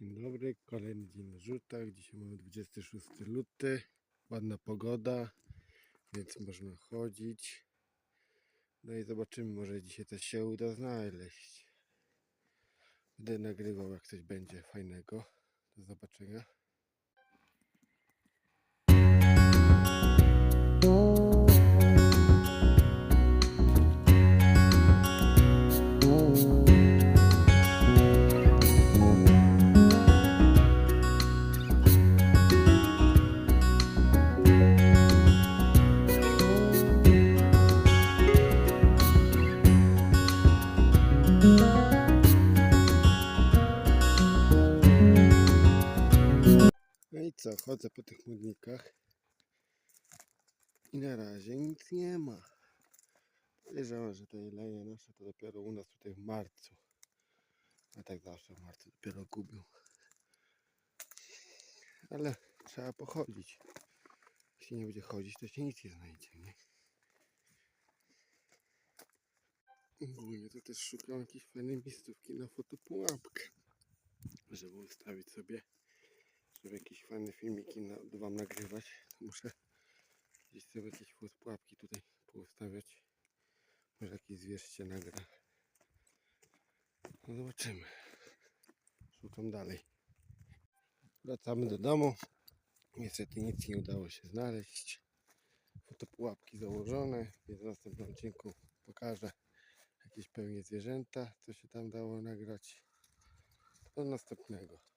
Dzień dobry, kolejny dzień na rzutach. Dzisiaj mamy 26 luty. Ładna pogoda, więc można chodzić. No i zobaczymy, może dzisiaj coś się uda znaleźć. Będę nagrywał, jak coś będzie fajnego. Do zobaczenia. Co, chodzę po tych młodnikach i na razie nic nie ma. Podejrzewam, że te leje nasze to dopiero u nas tutaj w marcu. A tak zawsze w marcu dopiero gubią. Ale trzeba pochodzić. Jeśli nie będzie chodzić, to się nic nie znajdzie, nie? Ogólnie to też szukam jakiejś fajnej miejscówki na fotopułapkę. Żeby ustawić sobie żeby jakieś fajne filmiki na, wam nagrywać, muszę gdzieś sobie jakieś pułapki tutaj poustawiać. Może jakiś zwierz się nagra. No zobaczymy. Szukam dalej. Wracamy do domu. Niestety nic nie udało się znaleźć. Fotopułapki założone, więc w następnym odcinku pokażę jakieś pewnie zwierzęta, co się tam dało nagrać. Do następnego.